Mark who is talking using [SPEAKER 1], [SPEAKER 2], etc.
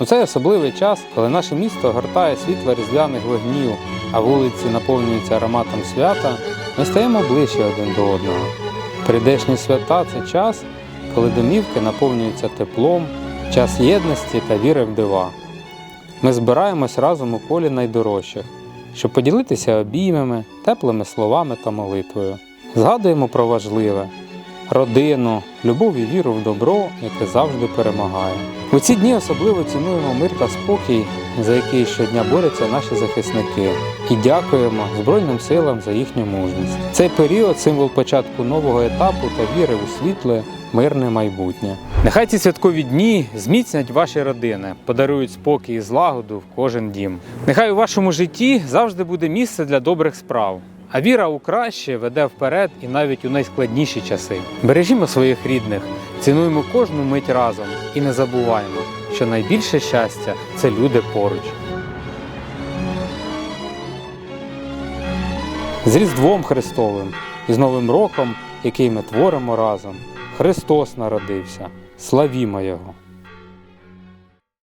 [SPEAKER 1] У цей особливий час, коли наше місто гортає світло різдвяних вогнів, а вулиці наповнюються ароматом свята, ми стаємо ближче один до одного. Прийдешні свята це час, коли домівки наповнюються теплом, час єдності та віри в дива. Ми збираємось разом у колі найдорожчих, щоб поділитися обіймами, теплими словами та молитвою. Згадуємо про важливе родину, любов і віру в добро, яке завжди перемагає. У ці дні особливо цінуємо мир та спокій, за який щодня борються наші захисники, і дякуємо Збройним силам за їхню мужність. Цей період символ початку нового етапу та віри у світле, мирне майбутнє. Нехай ці святкові дні зміцнять ваші родини, подарують спокій і злагоду в кожен дім. Нехай у вашому житті завжди буде місце для добрих справ. А віра у краще веде вперед і навіть у найскладніші часи. Бережімо своїх рідних, цінуємо кожну мить разом і не забуваємо, що найбільше щастя це люди поруч. З Різдвом Христовим і з Новим роком, який ми творимо разом. Христос народився. Славімо Його!